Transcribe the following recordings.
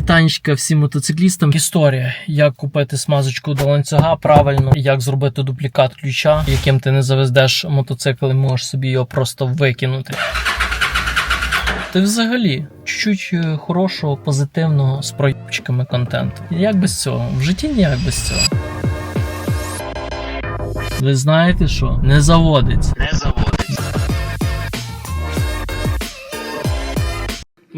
Вітанечка всім мотоциклістам. Історія, як купити смазочку до ланцюга правильно, як зробити дуплікат ключа, яким ти не завездеш мотоцикл і можеш собі його просто викинути. Ти взагалі чуть-чуть е, хорошого, позитивного з проєбчиками контенту. Як без цього? В житті ніяк без цього. Ви знаєте що? Не заводиться. не заводиться.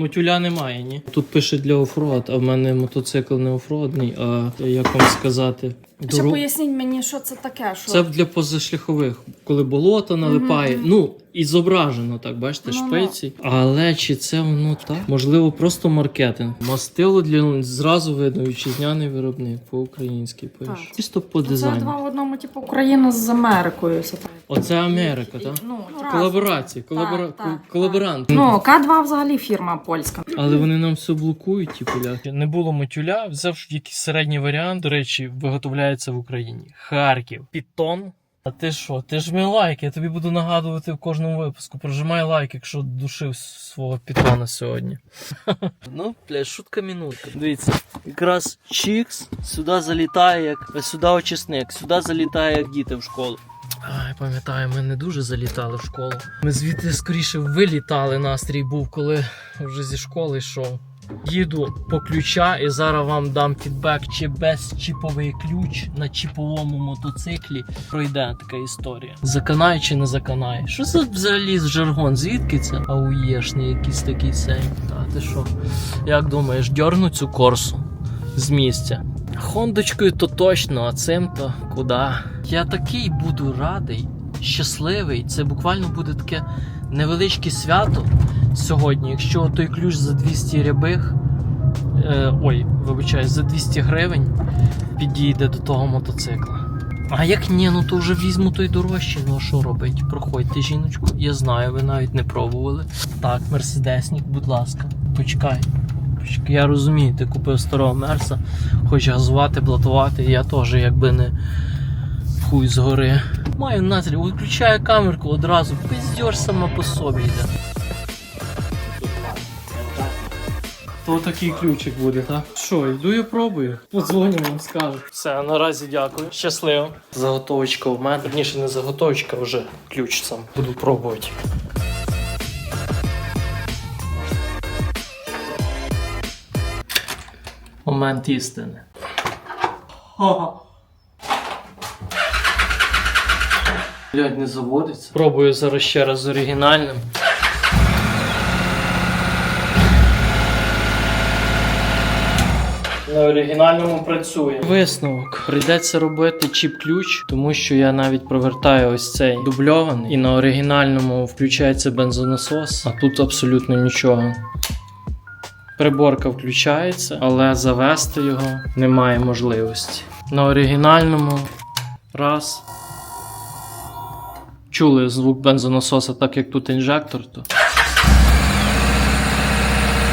Мотюля немає, ні? Тут пише для оффроад, а в мене мотоцикл не оффроадний, а як вам сказати. Ще дорог- поясніть мені, що це таке. Що... Це для позашляхових, коли болото налипає. Ну, і зображено так, бачите, Ну-ну. шпиці. Але чи це воно так? Можливо, просто маркетинг. Мастило для зразу видно вітчизняний виробник по-українськи пише. Чисто по Це два в одному, типу, Україна з Америкою. Все так. Оце Америка, так? Ну, разом. Колаборації, колабора... Так, так, колаборант. Ну, К2 взагалі фірма польська. Але вони нам все блокують, ті поляки. Не було мотюля, взяв якийсь середній варіант, до речі, виготовляється в Україні. Харків. Пітон. А ти що? Ти ж мій лайк, я тобі буду нагадувати в кожному випуску. Прожимай лайк, якщо душив свого пітона сьогодні. ну, бля, шутка минутка. Дивіться, якраз чікс сюди залітає, як сюди очисник, сюди залітає як діти в школу. Ай, пам'ятаю, ми не дуже залітали в школу. Ми звідти скоріше вилітали. Настрій був, коли вже зі школи йшов. Їду по ключа і зараз вам дам фідбек, чи без чіповий ключ на чіповому мотоциклі пройде така історія. Заканає чи не заканає? Що це взагалі з жаргон? Звідки це? Ауєшний якийсь такий цей. Та ти що? Як думаєш, дьорну цю корсу з місця? Хондочкою то точно, а цим то куди? Я такий буду радий, щасливий. Це буквально буде таке невеличке свято сьогодні. Якщо той ключ за 200 рябих, е, ой, вибачаю, за 200 гривень підійде до того мотоцикла. А як ні, ну то вже візьму той дорожчий. Ну а що робить? Проходьте, жіночку. Я знаю, ви навіть не пробували. Так, мерседесник, будь ласка, почекай. Почекай, Я розумію, ти купив старого мерса, хочеш газувати, блатувати, я теж якби не хуй згори. Маю настрій, виключаю камерку одразу, пиздєш сама по собі йде. То такий ключик буде, так? Що, йду я пробую. Подзвоню вам, скажу. Все, наразі дякую. Щасливо. Заготовочка в мене. Верніше не заготовочка, а вже ключ сам. Буду пробувати. Момент істини. Блядь, не заводиться. Пробую зараз ще раз з оригінальним. На оригінальному працює. Висновок. Прийдеться робити чіп-ключ, тому що я навіть провертаю ось цей дубльований. І на оригінальному включається бензонасос, а тут абсолютно нічого. Приборка включається, але завести його немає можливості. На оригінальному раз. Чули звук бензонасоса, так як тут інжектор, то.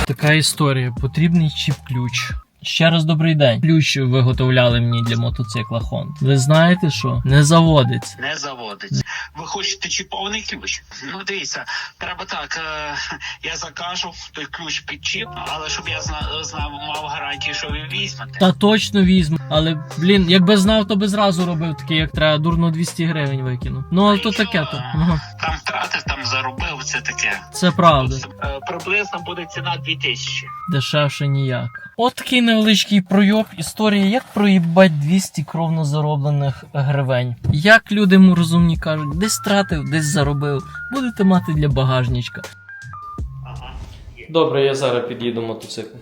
Така історія. Потрібний чіп-ключ. Ще раз добрий день. Ключ виготовляли мені для мотоцикла Honda. Ви знаєте що? Не заводиться. Не заводиться. Ви хочете чіпований ключ? Ну дивіться, треба так. Е, я закажу той ключ під чіп, але щоб я зна- знав, мав гарантії, що ви візьмете. Та точно візьму. Але блін, якби знав, то би зразу робив такий, як треба, дурно 200 гривень викинув. Ну але то таке то. Там втратив, там заробив, це таке. Це правда. Е, Приблизно буде ціна 2000. Дешевше ніяк. От такий невеличкий пройоб. Історія, як проїбать 200 кровно зароблених гривень. Як люди му розумні кажуть, десь стратив, десь заробив. Будете мати для багажничка. Ага. Добре, я зараз під'їду мотоцикл.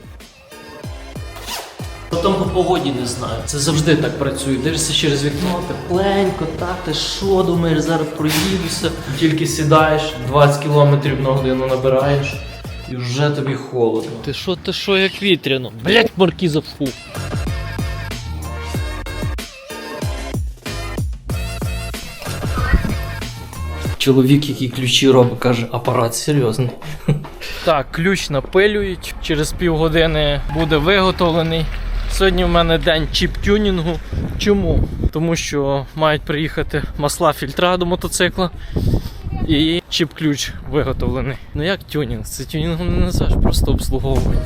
Потім по погоді не знаю. Це завжди так працює. Дивишся через вікно, тепленько, та ти що думаєш, зараз проїдуся. Тільки сідаєш, 20 км на годину набираєш, і вже тобі холодно. Ти що, ти що, як вітряно? Блять, маркіза фу. Чоловік, який ключі робить, каже, апарат серйозний. Так, ключ напилюють. Через півгодини буде виготовлений. Сьогодні в мене день чіп-тюнінгу. Чому? Тому що мають приїхати масла фільтра до мотоцикла і чіп-ключ виготовлений. Ну як тюнінг? Це тюнінгом не назвеш, просто обслуговування.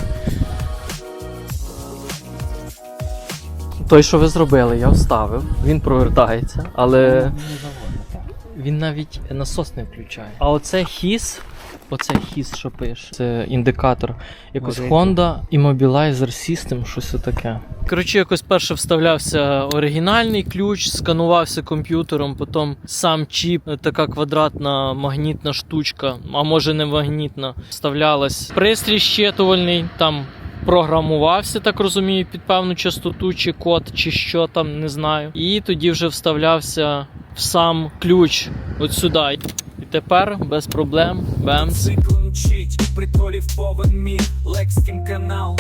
Той, що ви зробили, я вставив. Він провертається, але він навіть насос не включає. А оце хіс. Оце хіс, що пише. Це індикатор. Якось Модельки. Honda Immobilizer System, щось таке. Коротше, якось перше вставлявся оригінальний ключ, сканувався комп'ютером, потім сам чіп, така квадратна магнітна штучка, а може не магнітна, вставлялась. Пристрій щитувальний, там програмувався, так розумію, під певну частоту, чи код, чи що там, не знаю. І тоді вже вставлявся в сам ключ от сюди. Тепер без проблем бемс. Канал,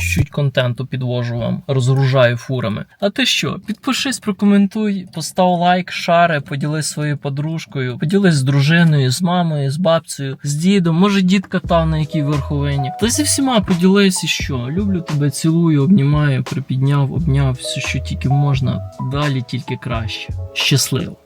Чуть контенту підвожу вам, розгружаю фурами. А ти що? Підпишись, прокоментуй, постав лайк, шари, поділись своєю подружкою, поділись з дружиною, з мамою, з бабцею, з дідом. Може, дід катав на якій верховині. Та зі всіма поділись і що. Люблю тебе, цілую, обнімаю, припідняв, обняв, все, що тільки можна. Далі тільки краще. Щасливо!